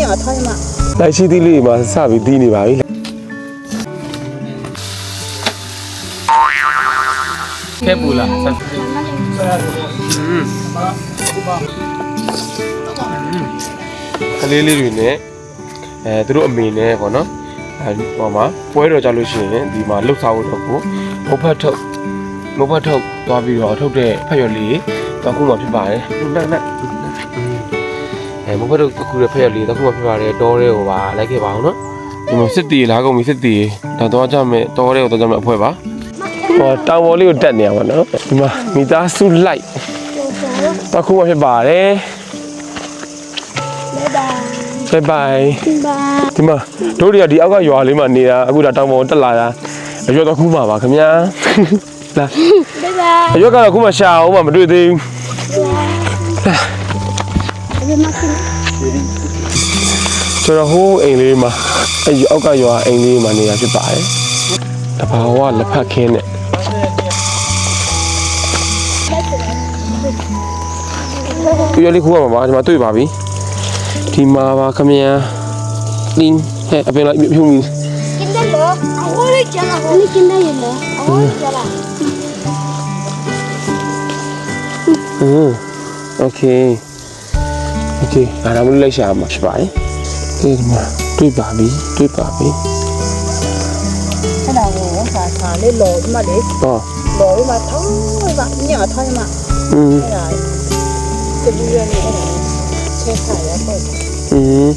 ညထားရမှာလိုက်ရှိသီးလေးမှာစပြီးတီးနေပါပြီခဲပူလားဆက်ကလေးလေးတွေနဲ့အဲသူတို့အမေနဲ့ပေါ့နော်အဲဟိုမှာပွဲတော်ကြလို့ရှိရင်ဒီမှာလှုပ်ဆောင်ဖို့တော့ကိုမုတ်ဖတ်ထုတ်မုတ်ဖတ်ထုတ်သွားပြီးတော့ထုတ်တဲ့ဖက်ရွက်လေးတော့ခုမှဖြစ်ပါတယ်နက်နက်အဲ မုတ်ဖတ်ထုတ်အခုတဲ့ဖက်ရွက်လေးတော့ခုမှဖြစ်ပါတယ်တောတဲ့ဟိုပါလိုက်ခဲ့ပါအောင်နော်ဒီမှာစစ်တီလာကုန်ပြီစစ်တီဒါတော့ကြမယ်တောတဲ့ကိုတော့ကြမယ်အဖွဲပါဟောတောင်ပေါ်လေးကိုတက်နေရပါတော့ဒီမှာမိသားစုလိုက်တော့ခုမှဖြစ်ပါတယ်ဘိုင်ဘိုင်ဒီမှာတို့တွေကဒီအောက်ကရွာလေးမှာနေတာအခုဒါတောင်ပေါ်တက်လာတာအရွက်တော့ခုမှပါခင်ဗျာလာ拜拜。အရွက်ကတော့ခုမှရှာအောင်မှမတွေ့သေးဘူး ဒီမှာရှိကျွန်တော်ဟိုးအိမ်လေးမှာအဲ့အောက်ကရွာအိမ်လေးမှာနေရဖြစ်ပါတယ်တဘာဝလက်ဖက်ခင်းနဲ့တွေ့ရလေးခုကမှာပါကျွန်မတွေ့ပါပြီဒီမှာပါခမရန်လင်းဟဲ့အပင်လိုက်ဖြုံပြီးกินได้เหรอโอ้ยจ้าอันนี้กินได้เหรอโอ้ยจ้าอืมโอเค အားလုံးလိုက်ရှာမှာဖြစ်ပါတယ်ဒီမှာတွေ့ပါပြီတွေ့ပါပြီ အဲ့ဒါကိုဆာဆာလေးလော်ဒီမှာလေ ဟော လော်ပြီးမှထောင်းပြီးမှညထားရမှာ อืม အဲ့ဒါတပူရနေအဲ့ဒါချဲခါရပေါ့ อืม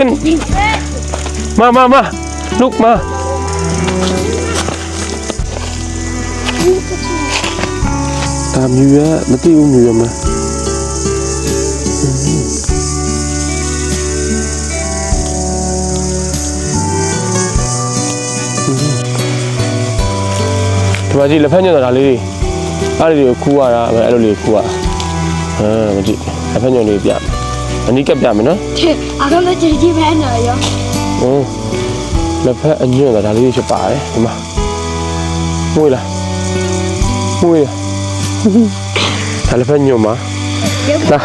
ขึ้น มามามาลุกมา ตามอยู่อะมาตีอุ้มอยู่อะมาဒီမှာကြည့်လက်ဖက်ညွန့်တာလေးတွေအဲ့ဒီကိုခူးရတာအဲ့လိုလေးခူးရဟမ်မကြည့်လက်ဖက်ညွန့်လေးပြ هنيجي بنعمل ها؟ ما تجي بقى إيه؟ يا آه لفها انيو ده عليه شبعه ما موي ما لا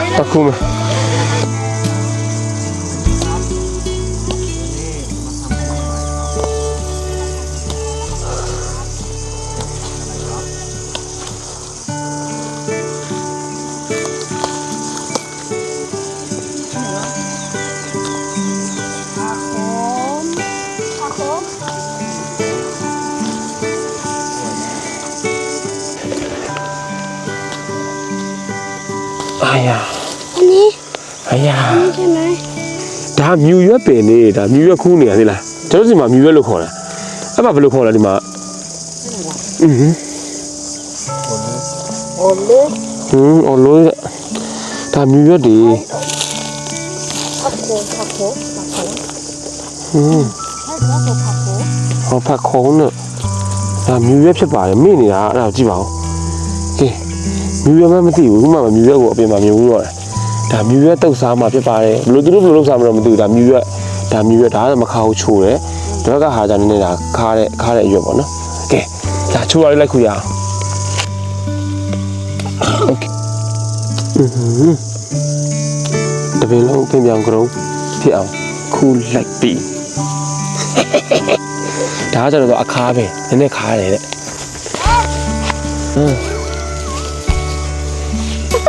မြူရွက်ပင်နေဒါမြူရွက်ခူးနေရသေးလားကျွန်တော်စီမှာမြူရွက်လို့ခေါ်တာအဲ့မှာဘယ်လိုခေါ်လဲဒီမှာอือဟင်းဟိုလေးဟင်းအော်လို့ဒါမြူရွက်တွေဖတ်ကိုဖတ်ကိုဖတ်ကိုဟင်းအဲ့ဒါကိုဖတ်ကိုဟောဖတ်ခုံးနဲ့ဒါမြူရွက်ဖြစ်ပါတယ်မိနေတာအဲ့ဒါကိုကြည့်ပါဦးကဲမြူရွက်မှမသိဘူးခုမှမြူရွက်ကိုအပြင်မှာမြင်ဘူးတော့တယ် ဒါမြူရွက်တုတ်စားမှာဖြစ်ပါတယ်ဘယ်လိုသူတို့ဘယ်လိုလုပ်စားမလို့မသိဘူးဒါမြူရွက်ဒါမြူရွက်ဒါကမခါဘူးချိုးတယ်ဒီဘက်ကဟာကြနေနေတာခါတဲ့ခါတဲ့အရွက်ပေါ့နော်ကဲဒါချိုးရလေးလိုက်ခုရအောင်โอเคอือหือတပင်လုံးပြင်ပြောင်ကြုံဖြစ်အောင်ခူးလိုက်ပြီ ဒါကကျတော့အခါပဲနည်းနည်းခါရတယ်တဲ့ဟမ်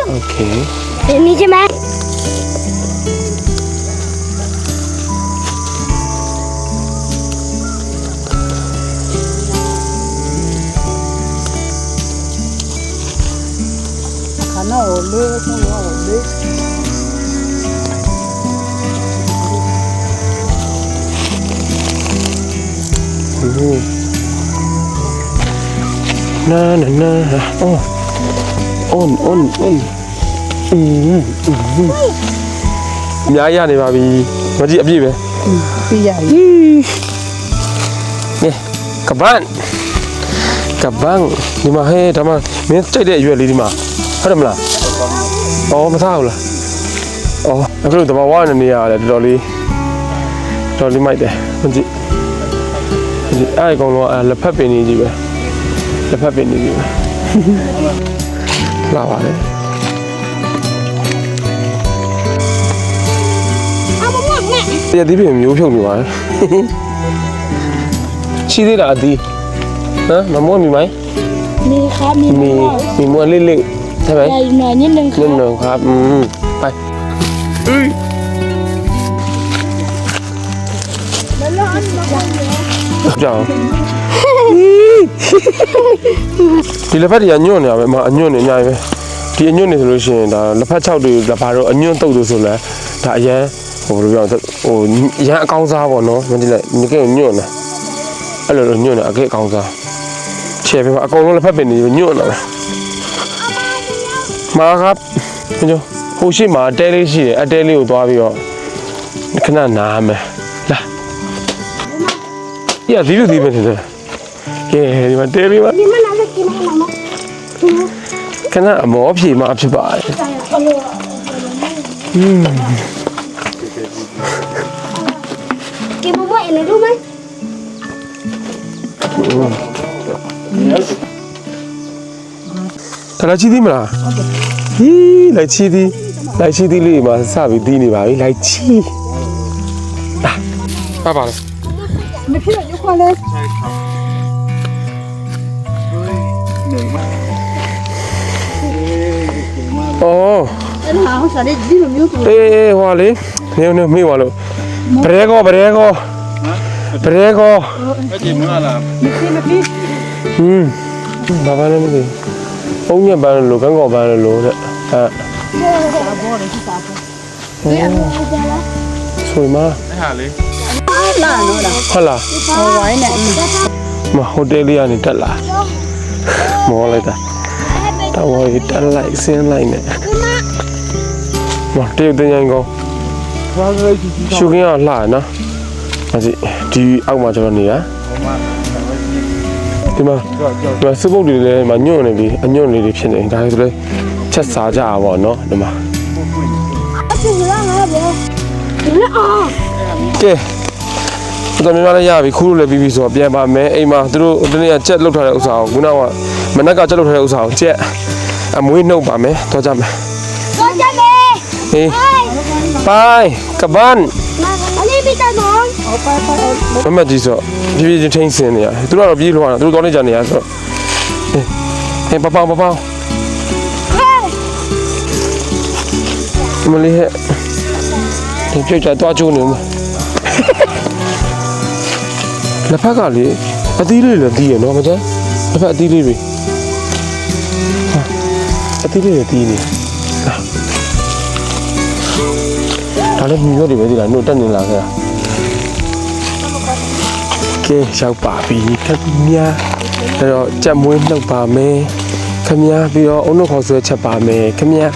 โอเค เดี๋ยวนี้ใช่ไหมน้าโอเล่ข้างน้าโอเล่น่าน่าน่าอ้อนอ้อนอ้อน มอืมအများရနေပါပြီမကြည့်အပြည့်ပဲ ပြီးရပြီ ဟေးကပန်းကပန်းဒီမှာဟဲ့ဒါမှမင်းကြိုက်တဲ့အရွက်လေးဒီမှာဟုတ်တယ်မလားအော်မသားဘူးလားအော်အခုတော့တဘာဝနဲ့နေရတယ်တော်တော်လေးတော်တော်လေးမိုက်တယ်ဟုတ်ကြည့်ဒီအဲ့အကောင်လုံးကအဲ့လက်ဖက်ပင်ကြီးကြီးပဲလက်ဖက်ပင်ကြီးကြီးပဲလာပါလေ နဲ့ ရသည်ပြင်မျိုးဖြုတ်နေပါလေရှိသေးတာအသည်ဟမ်မမောမိမိုင်း มีครับมี มีมีมวนเล็กๆใช่ไหม ใหญ่หน่อยนิดนึงครั นิด บ หนึ่งครับ อืมไปเอ้ย แล้วร้อนมาแล้ว ကြောင်ဒီလက်ဖက်တွေအညွန့်နေရပဲအမအညွန့်နေအများကြီးပဲဒီအညွန့်နေဆိုလို့ရှိရင်ဒါလက်ဖက်6တွေလက်ပါတော့အညွန့်တုတ်လို့ဆိုလဲဒါအရန် ဟိုလိုပြောဟိုရန်အကောင်းစားပေါ့နော်မင်းဒီလိုက်ငကဲညွန့်နေအဲ့လိုလိုညွန့်နေအကဲအကောင်းစားချေပြပါအကုန်လုံးလက်ဖက်ပင်တွေညွန့်နေတယ်မာကညိုဟိုရှိမှာအတဲလေးရှိတယ်အတဲလေးကိုသွားပြီးတော့ခဏနားမယ်လာရဒီလိုဒီမဲ့တယ်ကဲဒီမှာတဲလေးပါဒီမှာနားလက်ကိနေမှာခဏအမောဖြေမှာဖြစ်ပါတယ်อืม လေတို့မယ်ခလာချီသီးမလားဟုတ်ကဲ့ဟီးလိုက်ချီသီးလိုက်ချီသီးလေးမှာစပြီးသီးနေပါပြီလိုက်ချီပါပါလေမဖြစ်တော့ရုပ်ခွာလဲအော်အဲ့ဒါဟောစားလေးဒီလိုမျိုးကိုအေးဟောလေနေနေမေးပါလို့ဘရဲကောဘရဲကော Prego. Vedi, mala. Mm. Ba ba le le. Ông nhà ba lo kan ko ba lo de. À. Sôi ma. Hả lê. Là nó đó. Hả là. Hô quái nè. Mà hotel đi ăn thì là. Mò lại ta. Tao ngồi đặt lại xin lại nè. Mà tiêu tên nhanh không? Shugin 要辣呢。 ဒါစီဒီအောက်မှာကျွန်တော်နေတာဒီမှာဒီမှာစပုတ်တွေလည်းမညွန့်နေပြီအညွန့်လေးတွေဖြစ်နေဒါဆိုလဲချက်စားကြတာပေါ့နော်ဒီမှာအစ်ကိုလာငါပဲဒီမှာအော်ကဲတော်များလည်းရပြီခူးလို့လည်းပြီးပြီဆိုတော့ပြန်ပါမယ်အိမ်မှာသူတို့ဒီနေ့ကချက်လောက်ထားတဲ့ဥစ္စာကိုခုနကမနက်ကချက်လောက်ထားတဲ့ဥစ္စာကိုချက်အမွေးနှုတ်ပါမယ်တော့ကြမယ်တော့ကြမယ်ဟေး Bye. Kaban. Ano yung bitan mo? မမကြီးဆိုဖြည်းဖြည်းချင်းထိန်းစင်နေရသူတို့ကတော့ပြေးလွှားတာသူတို့သွားနေကြနေရဆိုတော့ဟင်ပပောင်ပပောင်ဒီမလေးဟဲ့ဒီပြုတ်ကြသွားကျိုးနေမှာလက်ဖက်ကလေအသီးလေးလည်းသီးရနော်မကျန်လက်ဖက်အသီးလေးတွေအသီးလေးတွေသီးနေဒါလည်းမြည်ရွက်တွေပဲသီးတာနှုတ်တက်နေလာခဲ့တာ ကင်းရောက်ပါပြီခက်များအဲ့တော့ကြက်မွေးနှုတ်ပါမယ်ခမည်းပြီးတော့အုံနှုတ်ခေါ်ဆွဲချက်ပါမယ်ခမည်း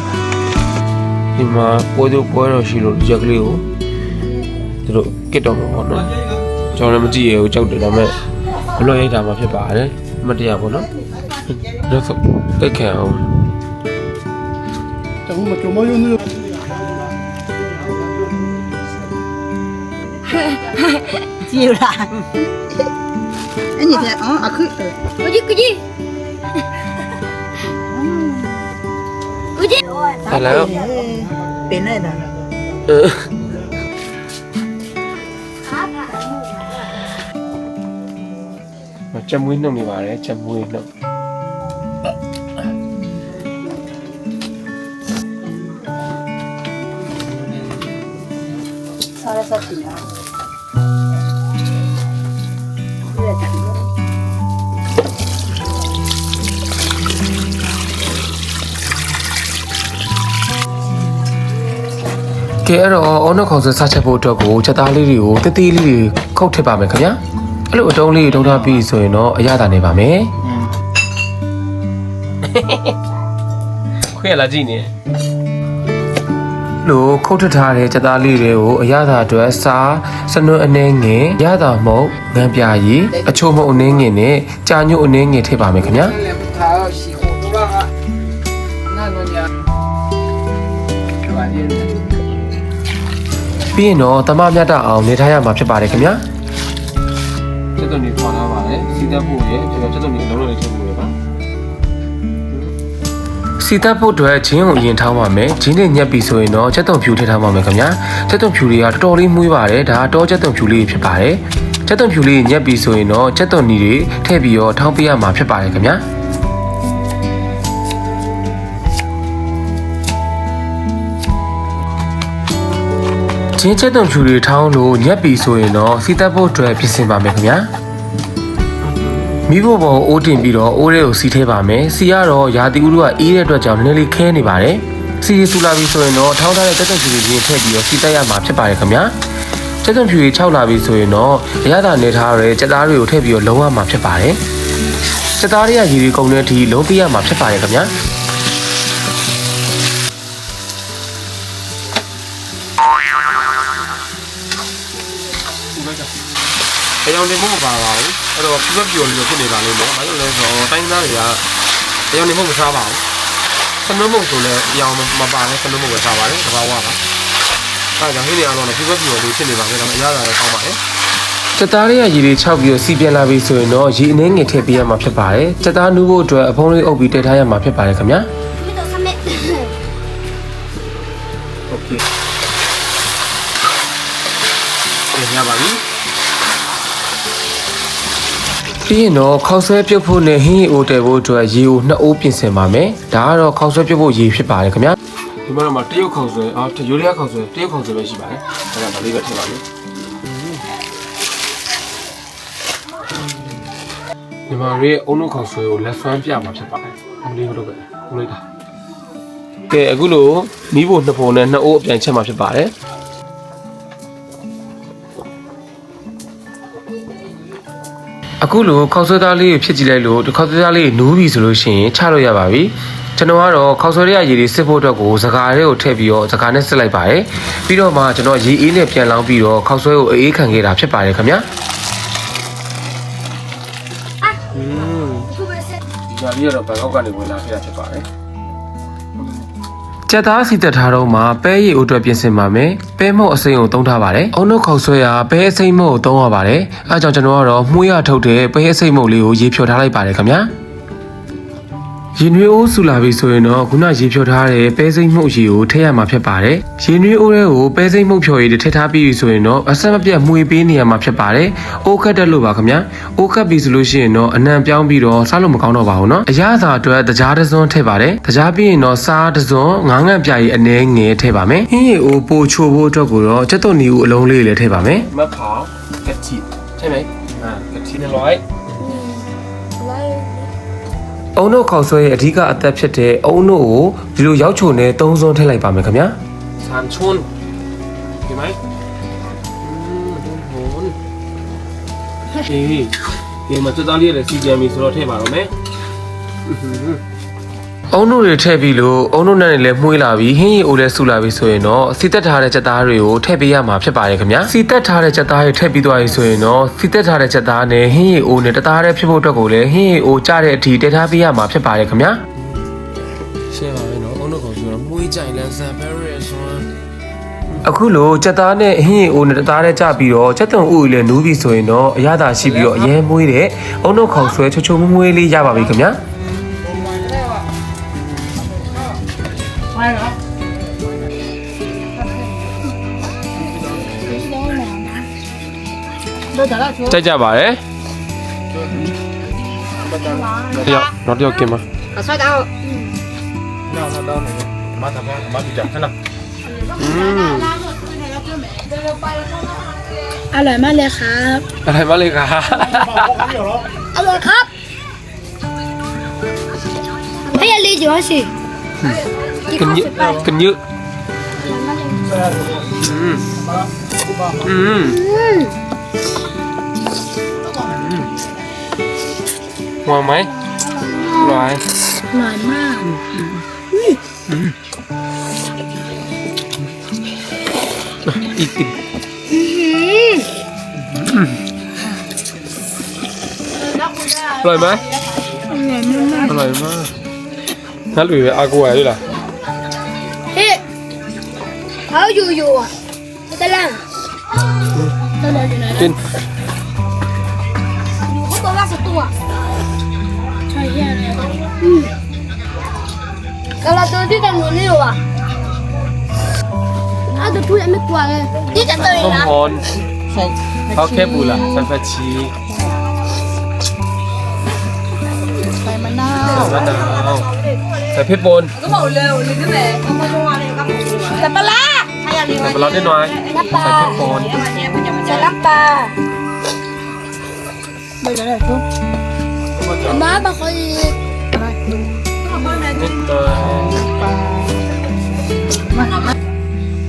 ဒီမှာပွဲတို့ပွဲတော်ရှိလို့ရက်ကလေးကိုသူတို့ကစ်တော်မှာပေါ့နော်ကျွန်တော်လည်းမကြည့်ရဘူးကြောက်တယ်ဒါပေမဲ့ဘလို့ရိုက်တာမှဖြစ်ပါတယ်မတရားပေါ့နော်တော့တက်ခဲအောင်တခုမကြုံမယုံနေလို့ chiều lại cái gì thế? Ờ à cứ ờ. cái gì cái gì? Cái gì? À แล้วเป็นอะไรนะเออจำวินน้องมีว่าเลยจำวินน้อง ကဲအဲ့တော့အုံနှုတ်ခေါ်ဆွဲစားချက်ဖို့အတွက်ကိုချက်သားလေးတွေကိုတသေးလေးတွေခုတ်ထည့်ပါမယ်ခင်ဗျာအဲ့လိုအတုံးလေးတွေထုံထားပြီးဆိုရင်တော့အရသာနေပါမယ်ခွေးလာကြည့်နေလို့ခုတ်ထထားတဲ့ကြက်သားလေးတွေကိုအရသာအတွက်စားစနွန်းအနေငယ်ရတာမဟုတ်ငံပြရည်အချို့မဟုတ်အနေငယ်နဲ့ကြာညို့အနေငယ်ထည့်ပါမယ်ခင်ဗျာ ပြီးရင်တော့တမမြတ်တအောင်နေထားရမှာဖြစ်ပါတယ်ခင်ဗျာကျက်သွန်နေခေါ်ထားပါတယ်စီတက်ဖို့ရဲ့ကျက်သွန်နေလုံးလုံးလေးချက်ဖို့ရပါစီတက်ဖို့အတွက်ဂျင်းကိုအရင်ထောင်းပါမယ်ဂျင်းနဲ့ညက်ပြီဆိုရင်တော့ချက်သွန်ဖြူထည့်ထားပါမယ်ခင်ဗျာချက်သွန်ဖြူတွေကတော်တော်လေးမှုေးပါတယ်ဒါကတော့ချက်သွန်ဖြူလေးဖြစ်ပါတယ်ချက်သွန်ဖြူလေးညက်ပြီဆိုရင်တော့ချက်သွန်နီတွေထည့်ပြီးတော့ထောင်းပေးရမှာဖြစ်ပါတယ်ခင်ဗျာ ချင်းချက်တုံဖြူတွေထောင်းလို့ညက်ပြီဆိုရင်တော့စီတက်ဖို့အတွက်ပြင်ဆင်ပါမယ်ခင်ဗျာမိဖို့ပေါ်အိုးတင်ပြီးတော့အိုးလေးကိုစီထဲပါမယ်စီကတော့ရာသီဥတုကအေးတဲ့အတွက်ကြောင့်နည်းနည်းလေးခဲနေပါတယ်စီရီဆူလာပြီဆိုရင်တော့ထောင်းထားတဲ့ချက်တုံဖြူတွေချင်းထည့်ပြီးတော့စီတက်ရမှာဖြစ်ပါတယ်ခင်ဗျာချက်တုံဖြူတွေ6လာပြီဆိုရင်တော့အရသာနေထားရတဲ့ချက်သားတွေကိုထည့်ပြီးတော့လုံးဝမှာဖြစ်ပါတယ်ချက်သားတွေကရည်ရီကုန်တဲ့အထိလုံးပြရမှာဖြစ်ပါတယ်ခင်ဗျာ ။အယောင်တင်ဖို့မပါပါဘူး။အဲ့တော့ပြွက်ပြိုလို့ဖြစ်နေပါလိမ့်မယ်။ဘာလို့လဲဆိုတော့တိုင်းသားတွေကအယောင်တင်ဖို့မစားပါဘူး။စနုံးမုံဆိုလည်းအယောင်မပါနဲ့စနုံးမုံပဲစားပါတယ်။တဘာဝပါ။အဲ့ဒါကြောင့်ဟင်းတွေအရောတော့ပြွက်ပြိုလို့ဖြစ်နေပါမယ်။ဒါပေမဲ့အရသာတော့ကောင်းပါလေ။ကြက်သားတွေကရေတွေ6ပြီးစီပြန်လာပြီဆိုရင်တော့ရေအနှဲငယ်ထည့်ပေးရမှာဖြစ်ပါတယ်ကြက်သားနူးဖို့အတွက်အဖုံးလေးအုပ်ပြီးတည်ထားရမှာဖြစ်ပါတယ်ခင်ဗျာโอเคပြန်ရပါပြီ ပြီးရင်တော့ခေါက်ဆွဲပြုတ်ဖို့နဲ့ဟင်းရီအိုတယ်ဖို့အတွက်ရေကိုနှစ်အိုးပြင်ဆင်ပါမယ်ဒါကတော့ခေါက်ဆွဲပြုတ်ဖို့ရေဖြစ်ပါတယ်ခင်ဗျာဒီမှာတော့မှတရုတ်ခေါက်ဆွဲအော်ရိုးရခေါက်ဆွဲတရုတ်ခေါက်ဆွဲပဲရှိပါတယ်ဒါကဒါလေးပဲထည့်ပါမယ်ဒီမှာရေအုံနုခေါက်ဆွဲကိုလက်ဆွမ်းပြမှာဖြစ်ပါတယ်အမလေးတို့ပဲဦးလိုက်တာကဲအခုလို့မိဖို့နှစ်ပုံနဲ့နှစ်အိုးအပြန်ချက်မှာဖြစ်ပါတယ် အခုလိုခေါက်ဆွဲသားလေးကိုဖြစ်ကြည့်လိုက်လို့ဒီခေါက်ဆွဲသားလေးနူးပြီဆိုလို့ရှိရင်ချလို့ရပါပြီကျွန်တော်ကတော့ခေါက်ဆွဲရရေတွေစစ်ဖို့အတွက်ကိုစကားလေးကိုထည့်ပြီးတော့စကားနဲ့စစ်လိုက်ပါတယ်ပြီးတော့မှကျွန်တော်ရေအေးနဲ့ပြန်လောင်းပြီးတော့ခေါက်ဆွဲကိုအေးခံခဲ့တာဖြစ်ပါတယ်ခင်ဗျာอืมဒီကလေးကတော့ဘန်ကောက်ကနေဝင်လာခဲ့တာဖြစ်ပါတယ် ကြက်သားစီတက်ထားတော့မှပဲရည်အိုအတွက်ပြင်ဆင်ပါမယ်။ပဲမုတ်အစိမ်းကိုသုံးထားပါတယ်။အုံနှုတ်ခေါက်ဆွဲရပဲအစိမ်းမုတ်ကိုသုံးရပါတယ်။အဲဒါကြောင့်ကျွန်တော်ကတော့မှုရထုတ်တဲ့ပဲအစိမ်းမုတ်လေးကိုရေဖြော်ထားလိုက်ပါတယ်ခင်ဗျာ။ ရင်နွေးအိုးဆူလာပြီဆိုရင်တော့ခုနရေဖြောထားတဲ့ပဲစိမ့်မှုတ်ရေကိုထည့်ရမှာဖြစ်ပါတယ်။ရင်နွေးအိုးတွေကိုပဲစိမ့်မှုတ်ဖြော်ရည်ထည့်ထားပြီးပြီဆိုရင်တော့အဆက်မပြတ်မှွေပေးနေရမှာဖြစ်ပါတယ်။အိုးခတ်တက်လို့ပါခင်ဗျာ။အိုးခတ်ပြီဆိုလို့ရှိရင်တော့အနံပြောင်းပြီးတော့စားလို့မကောင်းတော့ပါဘူးနော်။အရသာအတွက်တကြားတစ်စွန်းထည့်ပါတယ်။တကြားပြီးရင်တော့စားတစ်စွန်းငါးငန့်ပြားရည်အနည်းငယ်ထည့်ပါမယ်။ဟင်းရည်အိုးပိုချိုဖို့အတွက်ကိုတော့ချက်သွန်နီဦးအလုံးလေးလည်းထည့်ပါမယ်။မက်ခေါကတိထည့်မယ်။အာကတိနလိုက် အုံတို့ခေါက်ဆွဲရဲ့အဓိကအသက်ဖြစ်တဲ့အုံတို့ကိုဒီလိုရောက်ချုံနဲ့သုံးစွန်းထည့်လိုက်ပါမယ်ခင်ဗျာဆန်ချွန်းဒီမိုင်းဟွန်းဟေးဒီမှာစသားလေးလည်းစီကြံပြီဆိုတော့ထည့်ပါတော့မယ် အုံတို့တွေထည့်ပြီးလို့အုံတို့နဲ့လည်းမှုေးလာပြီးဟင်းရီအိုလည်းဆူလာပြီးဆိုရင်တော့စီတက်ထားတဲ့ချက်သားတွေကိုထည့်ပေးရမှာဖြစ်ပါတယ်ခင်ဗျာစီတက်ထားတဲ့ချက်သားတွေထည့်ပြီးသွားပြီဆိုရင်တော့စီတက်ထားတဲ့ချက်သားနဲ့ဟင်းရီအိုနဲ့တသားတည်းဖြစ်ဖို့အတွက်ကိုလည်းဟင်းရီအိုကြတဲ့အထိတည်ထားပေးရမှာဖြစ်ပါတယ်ခင်ဗျာရှင်းပါမယ်နော်အုံတို့ကောင်ဆိုတော့မှုေးကြိုင်လန်းဆန်ဘယ်ရီဆွမ်းအခုလိုချက်သားနဲ့ဟင်းရီအိုနဲ့တသားတည်းကြပြီးတော့ချက်သွန်ဥကိုလည်းနူးပြီးဆိုရင်တော့အရသာရှိပြီးတော့အရင်မွေးတဲ့အုံတို့ခေါက်ဆွဲချိုချိုမွေးမွေးလေးရပါပြီခင်ဗျာ ไปเหรอใจจาบ่ายเดี๋ยวนอตเดียวก็บมาเอะอาซาอยไร่อยมากเลยครับอร่อยมากเลยครับอร่อยครับ Hey, Ali, you want to see? กินเยอะกินเยอะอืมอืมหวานไหมหวานหวานมากอีกติดอร่อยไหมอร่อยมากอร่อยมากนัดหรืออากวยด้วยล่ะ เขาอยู่อยู่อะตะลังตะลังอยู่ไหนกินอยู่เขาบอกว่าสักตัวใช่แย่เลยอืมกำลังตัวที่กันหนูนี่อยู่อะอ้าวตัวทุยไม่กลัวเลยนี่จะตื่นต้มนะพรใส่เขาแค่บูล่ะใส่ผักชีใส่มะนาวใส่มะนาวใส่พริกป่นก็บอกเร็วเลยนี่แหละเอามาลงมาเลยครับแต่ปลา ใครอยากเรียนใส่ปลาร้านิดหน่อยน้ำปลา ใส่พริกป่นใส่น้ำปลาไม่ได้เลยทุกม้าบางคนนิดหน่อย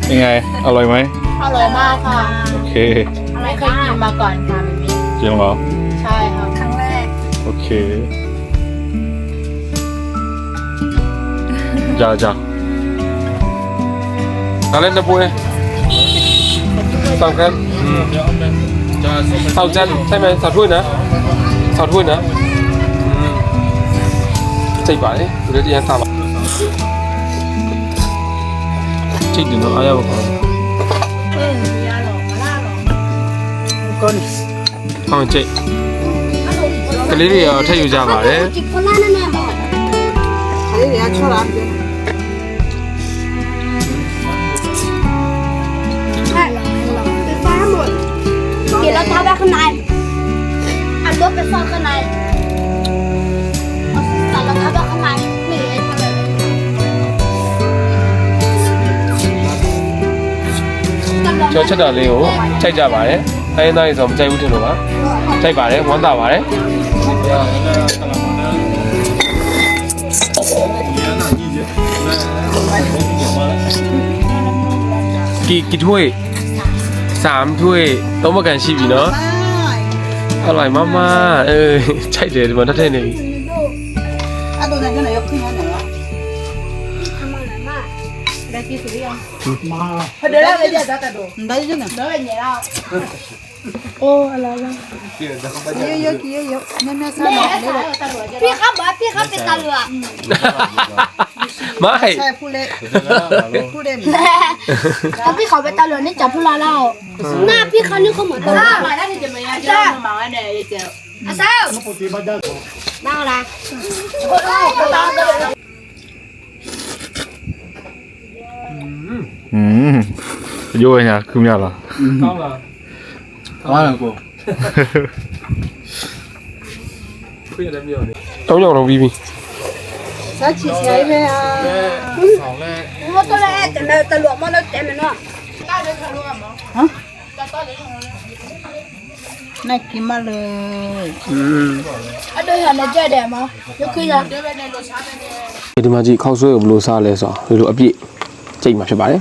เป็นไง อร่อยไหมอร่อยมากค่ะ โอเคไม่เคยกินมาก่อนค่ะมิมิจริงเหรอใช่ค่ะ ครั้งแรก โอเคจ้าจ้า ဒါလည်းနှစ်ပွဲတောက်ခမ်းဆောက်ချမ်းဆိုင်မန်ဆောက်ထွေးနော်ဆောက်ထွေးနော်စိတ်ပါလေသူလည်းတရားစားပါချိန်တယ်နော်အားရပါခေါ့ကောင်းဟောင်းချိတ်ကလေးတွေရောထည့်ယူကြပါတယ်ကလေးတွေကချော်တာ เดี๋ยวเราทำไว้ข้างในอันรถไปซ่อนข้างในเอาใส่รองเท้าไว้ข้างในนี่ไอ้ทำแบบนี้ ကျော်ချက်တာလေးကိုခြိုက်ကြပါတယ်တိုင်းတိုင်းဆိုမကြိုက်ဘူးထင်လို့ပါခြိုက်ပါတယ်ဝမ်းသာပါတယ်ကီကီထွေး สามถ้วยต้มมะกันชีบีเนาะอร่อยมากๆเออใช่เลยมันทัดเทนเลยอะตัวนั้นก็ไหนยกขึ้นมาหน่อยวะได้กี่สุริยมาเดี๋ยวเราไปเจอตาดูได้ยังไงได้ยังไงเราโอ้อะไรล่ะเยอะเยอะเยอะเยอะเนี่ยแม่สาวพี่ครับพี่ครับเป็นตาลัว ไม่ ใช่ผู้เล่นผู้เล่นถ้าพี่เขาไปตาเหลืองนี่จับผู้ล่าเล่าหน้าพี่เขานี่เขาเหมือนตาเหลืองมาได้ที่จะมาเจ้ามาเนี่ยเจ้าอาเซลน่าละอืมยุ่ยเนี่ยคือมีอะไรก้าวเหรอก้าวเหรอกูคุยอะไรไม่ออกเลยเอาอย่างเราบีบี ဇာချီစရိုက်ပဲဟာဆောင်လဲဘတ်တော့လဲတမတလောမလို့တမနော်တာလည်းခလို့ရမဟမ်တာတာလည်းခလို့ရနိုင်ကီမလေးอืมအဲ့တော့ရနေကြတယ်မရုပ်ခွေးရဒီမှာကြည့်ခောက်ဆွဲကိုဘယ်လိုစားလဲဆိုတော့ဒီလိုအပြည့်ကြိတ်မှာဖြစ်ပါတယ်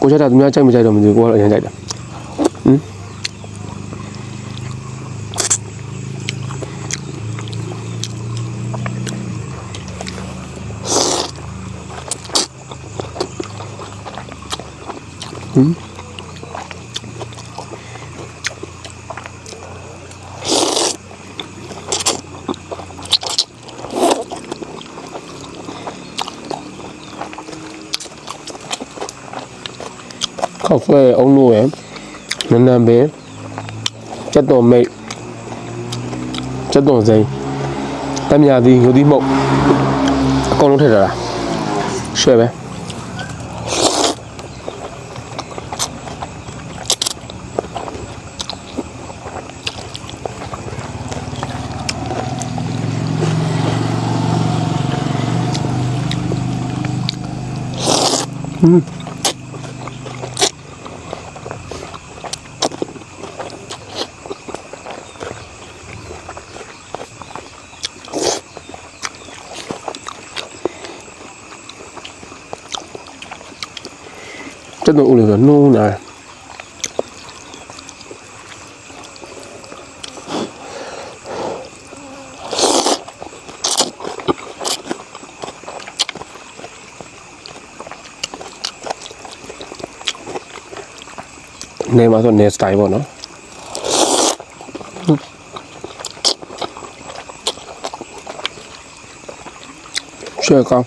ကိုချက်တာသူများကြိုက်မကြိုက်တော့မသိဘူးကိုကတော့အရင်ကြိုက်တယ်ဟင် ဟမ်ခောက်ဆွဲအုံလို့ရယ်နန်းနန်းပဲကျက်တော်မိတ်ကျက်တော်စိမ်းတမြသ ည်ငိုသည်မှုတ်အ နယ်မှာဆိုနယ်စတိုင်ပေါ့နော်ရှယ်ကောင်း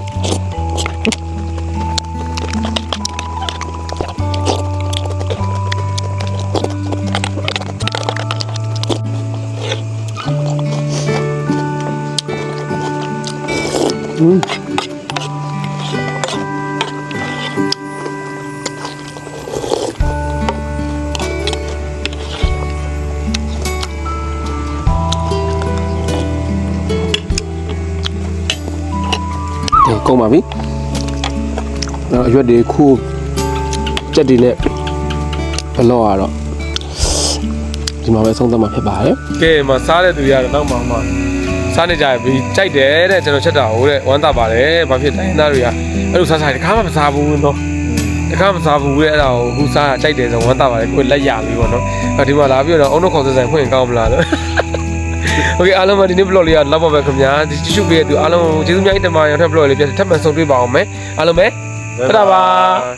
ရွက်တွေခိုးကြက်တွေနဲ့ဘလော့ရတော့ဒီမှာပဲဆုံးသတ်မှာဖြစ်ပါတယ်ကဲမစားတဲ့သူရတော့နောက်မှမှစားနေကြပြီကြိုက်တယ်တဲ့ကျွန်တော်ချက်တာဟိုတဲ့ဝမ်းသာပါတယ်ဘာဖြစ်တိုင်းသားတွေကအဲ့လိုစားစားတခါမှမစားဘူးနော်တခါမစားဘူးလေအဲ့ဒါကိုအခုစားကြိုက်တယ်ဆိုဝမ်းသာပါတယ်ကိုယ်လက်ရပြီပေါ့နော်အဲ့ဒီမှာလာပြီးတော့အုံတော့ခေါင်းဆိုင်ဖွင့်ကောင်းမလားလို့โอเคအားလုံးကဒီနေ့ vlog လေးကလောက်ပါပဲခင်ဗျာဒီ YouTube ရဲ့သူအားလုံးကျေးဇူးများကြီးတင်ပါတယ်နောက်ထပ် vlog လေးပြန်ထပ်မံဆုံတွေ့ပါအောင်မယ်အားလုံးပဲ 知道吧？